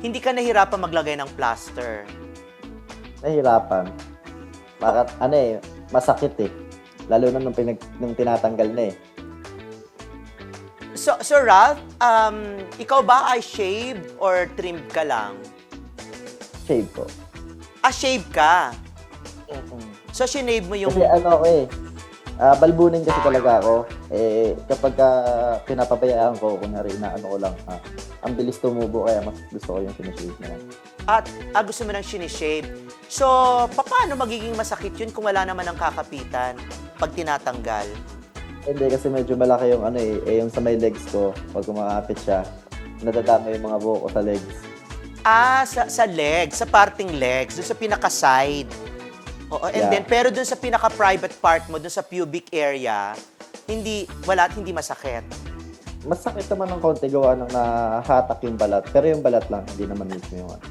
hindi ka nahirapan maglagay ng plaster. Nahirapan. Bakit, ano eh, masakit eh. Lalo na nung, pinag, nung tinatanggal na eh. So, so Ralph, um, ikaw ba ay shave or trimmed ka lang? Shave ko. Ah, shave ka. So, sinave mo yung... Kasi ano ako eh, ah, balbunin kasi talaga ako. Eh, kapag uh, pinapabayaan ko, kunyari na ano ko lang, ah, ang bilis tumubo kaya mas gusto ko yung sinishave na lang. At ah, gusto mo nang sinishave. So, paano magiging masakit yun kung wala naman ang kakapitan pag tinatanggal? Hindi kasi medyo malaki yung ano eh, eh yung sa may legs ko, pag kumakapit siya, nadadama yung mga buhok ko sa legs. Ah, sa, sa legs, sa parting legs, dun sa pinaka-side. Oo, and Yeah. then, pero dun sa pinaka-private part mo, dun sa pubic area, hindi, wala at hindi masakit. Masakit naman ng konti gawa ng nahatak yung balat, pero yung balat lang, hindi naman mismo yung ano.